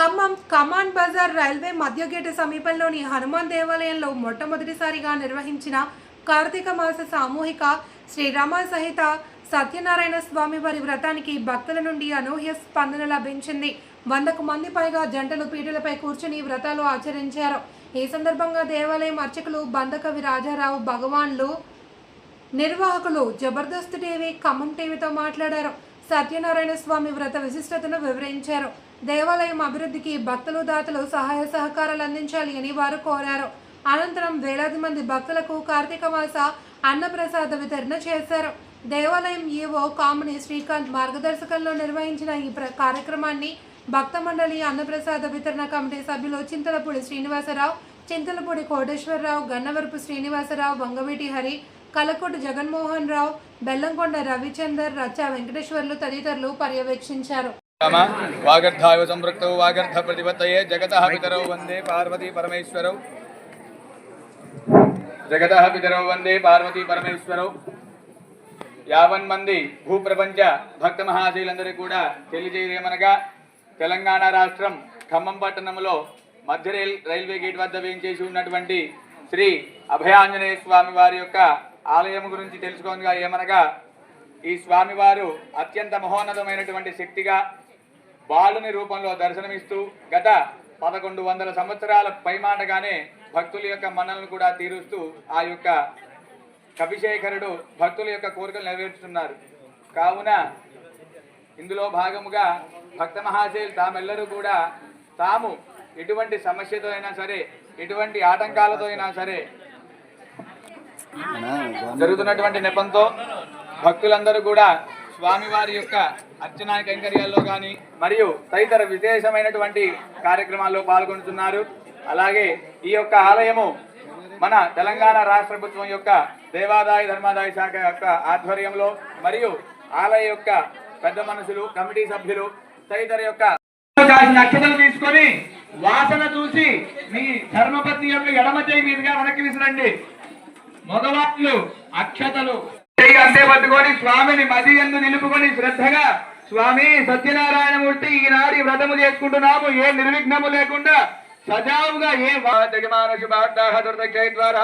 Khammam Kaman Bazar railway మధ్య gate సమీపంలోని హనుమాన్ దేవాలయంలో మొట్టమొదటిసారిగా నిర్వహించిన కార్తీక మాస సామూహిక శ్రీరామ సహిత సత్యనారాయణ స్వామి వారి వ్రతానికి భక్తుల నుండి అనూహ్య స్పందన లభించింది. వందకు మంది పైగా జంటలు పీటలపై కూర్చుని వ్రతాలు ఆచరించారు. ఈ సందర్భంగా దేవాలయం అర్చకులు బందకవి రాజారావు భగవాన్లు నిర్వాహకులు జబర్దస్త్ టీవీ ఖమ్మం టీవీతో మాట్లాడారు. సత్యనారాయణ స్వామి వ్రత విశిష్టతను వివరించారు. దేవాలయం అభివృద్ధికి భక్తులు దాతలు సహాయ సహకారాలు అందించాలి అని వారు కోరారు. అనంతరం వేలాది మంది భక్తులకు కార్తీక మాస అన్నప్రసాద వితరణ చేశారు. దేవాలయం ఈవో కామిని శ్రీకాంత్ మార్గదర్శకంలో నిర్వహించిన ఈ ప్ర- కార్యక్రమాన్ని భక్త మండలి అన్నప్రసాద వితరణ కమిటీ సభ్యులు చింతలపూడి శ్రీనివాసరావు చింతలపూడి కోటేశ్వరరావు గన్నవరపు శ్రీనివాసరావు వంగవీటి హరి కలకోట జగన్మోహన్ రావు బెల్లంకొండ రవిచందర్ రచ్చా వెంకటేశ్వర్లు తదితరులు పర్యవేక్షించారు. వాగర్ధాయ సంపృక్తౌ వాగర్ధ ప్రతిపత్తయే జగత పితరౌ వందే పార్వతీ పరమేశ్వరౌ. జగత పితరౌ వందే పార్వతీ పరమేశ్వరౌ. యావన్ మంది భూప్రపంచ భక్త మహాశీలందరూ కూడా తెలియజేయమనగా తెలంగాణ రాష్ట్రం ఖమ్మం పట్టణంలో మధ్య రైల్ రైల్వే గేట్ వద్ద వేయించేసి ఉన్నటువంటి శ్రీ అభయాంజనేయ స్వామి వారి యొక్క ఆలయం గురించి తెలుసుకోగా ఏమనగా ఈ స్వామివారు అత్యంత మహోన్నతమైనటువంటి శక్తిగా బాలుని రూపంలో దర్శనమిస్తూ గత పదకొండు వందల సంవత్సరాల పైమాటగానే భక్తుల యొక్క మన్నలను కూడా తీరుస్తూ ఆ యొక్క కవిశేఖరుడు భక్తుల యొక్క కోరికలు నెరవేర్చుతున్నారు. కావున ఇందులో భాగముగా భక్త మహాశయులు తామెల్లరూ కూడా తాము ఎటువంటి సమస్యతో అయినా సరే ఎటువంటి ఆటంకాలతో అయినా సరే జరుగుతున్నటువంటి నెపంతో భక్తులందరూ కూడా స్వామివారి యొక్క అర్చనా కైంకర్యాల్లో కానీ మరియు తదితర విశేషమైనటువంటి కార్యక్రమాల్లో పాల్గొంటున్నారు. అలాగే ఈ యొక్క ఆలయము మన తెలంగాణ రాష్ట్ర ప్రభుత్వం యొక్క దేవాదాయ ధర్మాదాయ శాఖ యొక్క ఆధ్వర్యంలో మరియు ఆలయ యొక్క పెద్ద మనుషులు కమిటీ సభ్యులు తదితర యొక్క కాసిన అక్షతలు తీసుకొని వాసన చూసి మీ ధర్మపత్ని యొక్క ఎడమ చేయి మీదుగా వెనక్కి విసిరండి. మగవాళ్ళు అక్షతలు చెయ్యి అంతే పట్టుకొని స్వామిని మది ఎందు నిలుపుకొని శ్రద్ధగా స్వామి సత్యనారాయణమూర్తి ఈనాడు వ్రతము చేసుకుంటున్నాము. ఏ నిర్విఘ్నము లేకుండా సజావుగా ఏ జగమాన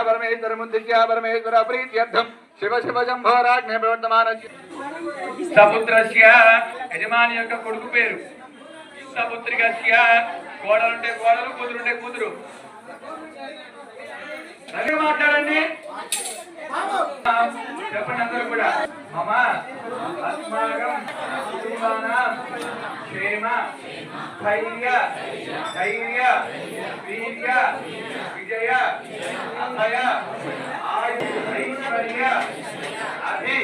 పరమేశ్వర ముందిత్యా పరమేశ్వర ప్రీత్యర్థం. శివ శివ శంభోరాజ్ఞ ప్రవర్తమాన సపుత్రస్య యజమాని యొక్క కొడుకు పేరు. సపుత్రికస్య కోడలుంటే కోడలు కూతురుంటే కూతురు. మాట్లాడండి. చెప్పండి అందరూ కూడా మమ అస్మాకం కుటుంబానాం క్షేమ ధైర్య ధైర్య వీర్య విజయ అభయ ఆయు ఐశ్వర్య అభి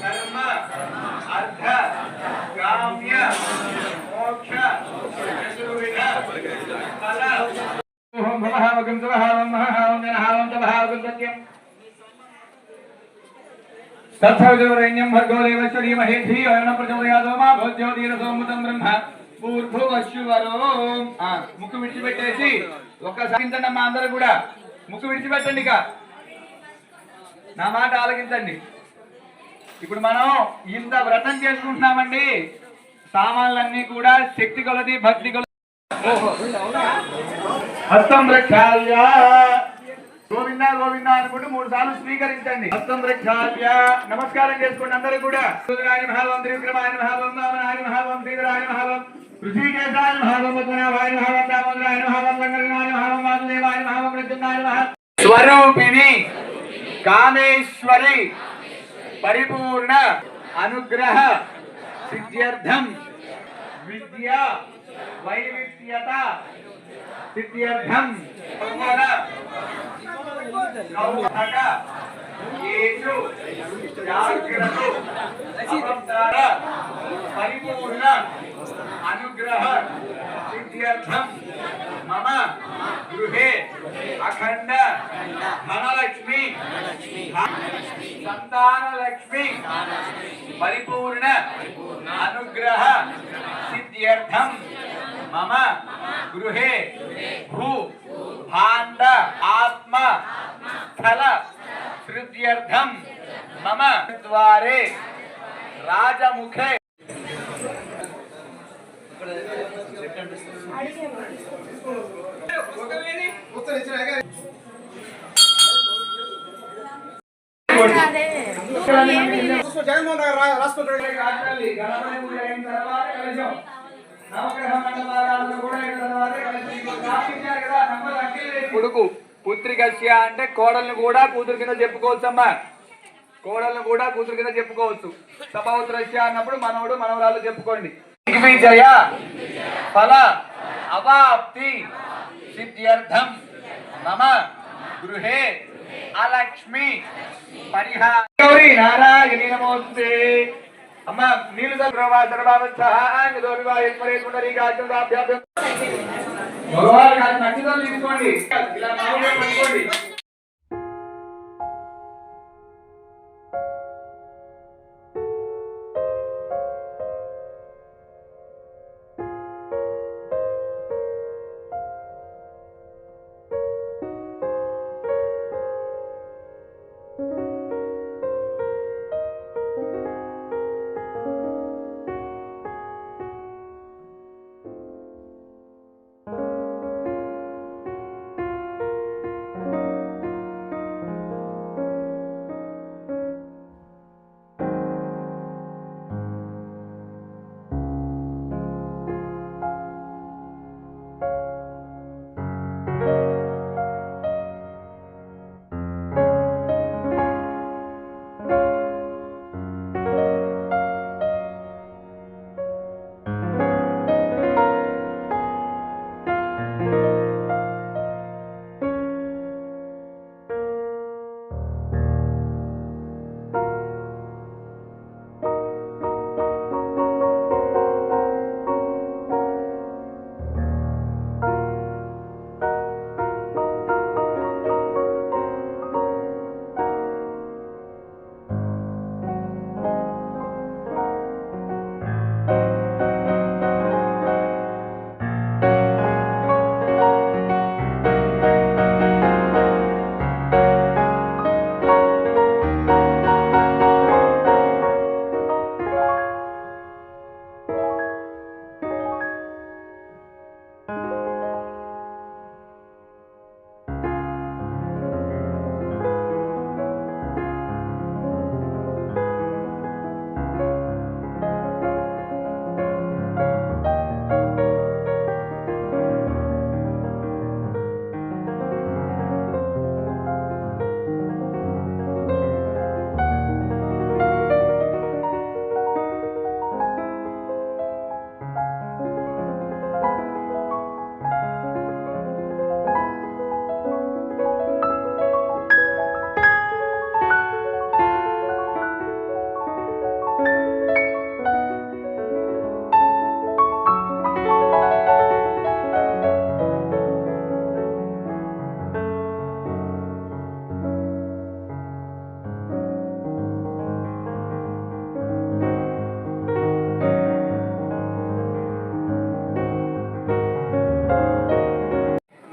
కర్మ అర్థ కామ్య మోక్ష చతుర్విధ ఫల ఓం భవహావకం తవహావం మహాహావం జనహావం తవహావకం సత్యం తత్సవితుర్వరేణ్యం భర్గో దేవస్య ధీమహి ధియో న ప్రచోదయాదో మా భోజ్యోతిరసోమృతం బ్రహ్మ పూర్భువశ్వరో ఆ ముక్కు విడిచిపెట్టేసి ఒక్కసారి వింటండి అందరూ కూడా ముక్కు విడిచిపెట్టండి ఇక నా మాట ఆలకించండి ఇప్పుడు మనం ఇంత వ్రతం చేసుకుంటున్నామండి సామాన్లన్నీ కూడా శక్తి కొలది భక్తి కొలది. హస్తం గోవిందా గోవిందా అనుకుంటూ మూడు సార్లు స్వీకరించండి. నమస్కారం చేసుకోండి అందరూ కూడా. మహావం త్రివిక్రమాయ మహావం వామనాయ మహావం శ్రీధరాయ మహావం ఋషికేశాయ మహావం పద్మనాభాయ మహావం దామోదరాయ మహావం మహావం వాసుదేవాయ మహావం మహావం స్వరూపిణి కామేశ్వరి పరిపూర్ణ అనుగ్రహ సిద్ధ్యర్థం. విద్య వైవిధ్యత సిద్ధ్యర్థం కౌమల కౌహక యేషు జాగ్రత్త అపంతార పరిపూర్ణ అనుగ్రహ సిద్ధ్యర్థం మమ గృహే అఖండ ధనలక్ష్మి సంతానలక్ష్మి పరిపూర్ణ అనుగ్రహ సిద్ధ్యర్థం మమ గృహే భూ భాండ ఆత్మ స్థల సృద్ధ్యర్థం మమ ద్వారే రాజముఖే జగన్మోహన్ రెడ్డి రా- కొడుకు పుత్రికస్య అంటే కోడల్ని కూడా కూతురు కింద చెప్పుకోవచ్చమ్మా. కోడల్ని కూడా కూతురు కింద చెప్పుకోవచ్చు. సభావతురస్య అన్నప్పుడు మనవడు మనవరాలు చెప్పుకోండి. దిగ్విజయ ఫల అవాప్తి సిద్ధ్యర్థం మమ గృహే అలక్ష్మి పరిహార. గౌరీ నారాయణి నమోస్తే. అమ్మ నీళ్ళు సర్వా సర్వావస్థ వివాహేశ్వరే పునరీకాభ్యాభ్యం భగవాన్ గారి నచ్చితం తీసుకోండి. ఇలా మామూలుగా పట్టుకోండి.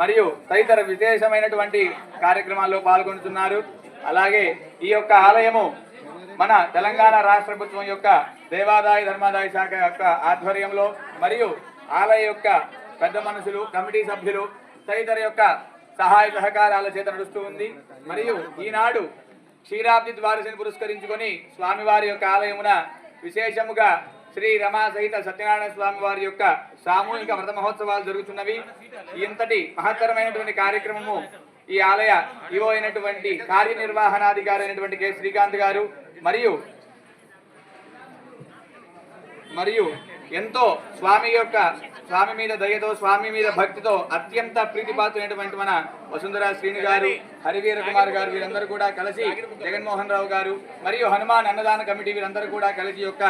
మరియు తదితర విశేషమైనటువంటి కార్యక్రమాల్లో పాల్గొంటున్నారు. అలాగే ఈ యొక్క ఆలయము మన తెలంగాణ రాష్ట్ర ప్రభుత్వం యొక్క దేవాదాయ ధర్మాదాయ శాఖ యొక్క ఆధ్వర్యంలో మరియు ఆలయ యొక్క పెద్ద మనుషులు కమిటీ సభ్యులు తదితర యొక్క సహాయ సహకారాల చేత నడుస్తూ ఉంది. మరియు ఈనాడు క్షీరాబ్ది ద్వారసిని పురస్కరించుకొని స్వామివారి యొక్క ఆలయమున విశేషముగా శ్రీ రమా సహిత సత్యనారాయణ స్వామి వారి యొక్క సామూహిక వ్రత మహోత్సవాలు జరుగుతున్నవి. ఇంతటి మహత్తరమైనటువంటి కార్యక్రమము ఈ ఆలయ ఇవో అయినటువంటి కార్యనిర్వహణాధికారి అయినటువంటి కె శ్రీకాంత్ గారు మరియు మరియు ఎంతో స్వామి యొక్క స్వామి మీద దయతో స్వామి మీద భక్తితో అత్యంత ప్రీతిపాత్రమైనటువంటి మన వసుంధర శ్రీని గారు హరివీర కుమార్ గారు వీరందరూ కూడా కలిసి జగన్మోహన్ రావు గారు మరియు హనుమాన్ అన్నదాన కమిటీ వీరందరూ కూడా కలిసి యొక్క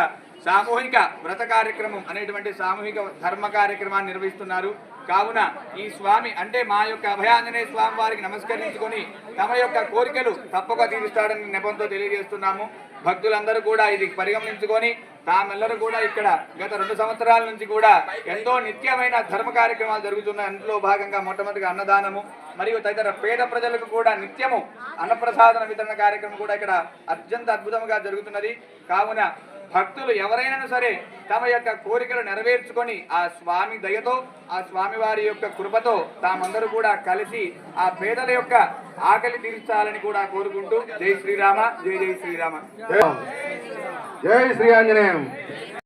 సామూహిక వ్రత కార్యక్రమం అనేటువంటి సామూహిక ధర్మ కార్యక్రమాన్ని నిర్వహిస్తున్నారు. కావున ఈ స్వామి అంటే మా యొక్క అభయాంజనేయ స్వామి వారికి నమస్కరించుకొని తమ యొక్క కోరికలు తప్పక తీరుస్తాడని నెపంతో తెలియజేస్తున్నాము. భక్తులందరూ కూడా ఇది పరిగమనించుకొని తామెల్లరూ కూడా ఇక్కడ గత రెండు సంవత్సరాల నుంచి కూడా ఎంతో నిత్యమైన ధర్మ కార్యక్రమాలు జరుగుతున్నాయి. అందులో భాగంగా మొట్టమొదటిగా అన్నదానము మరియు తదితర పేద ప్రజలకు కూడా నిత్యము అన్నప్రసాదన వితరణ కార్యక్రమం కూడా ఇక్కడ అత్యంత అద్భుతంగా జరుగుతున్నది. కావున భక్తులు ఎవరైనా సరే తమ యొక్క కోరికలు నెరవేర్చుకొని ఆ స్వామి దయతో ఆ స్వామి వారి యొక్క కృపతో తామందరూ కూడా కలిసి ఆ పేదల యొక్క ఆకలి తీర్చాలని కూడా కోరుకుంటూ జై శ్రీరామ జై జై శ్రీరామ. జై శ్రీ ఆంజనేయం.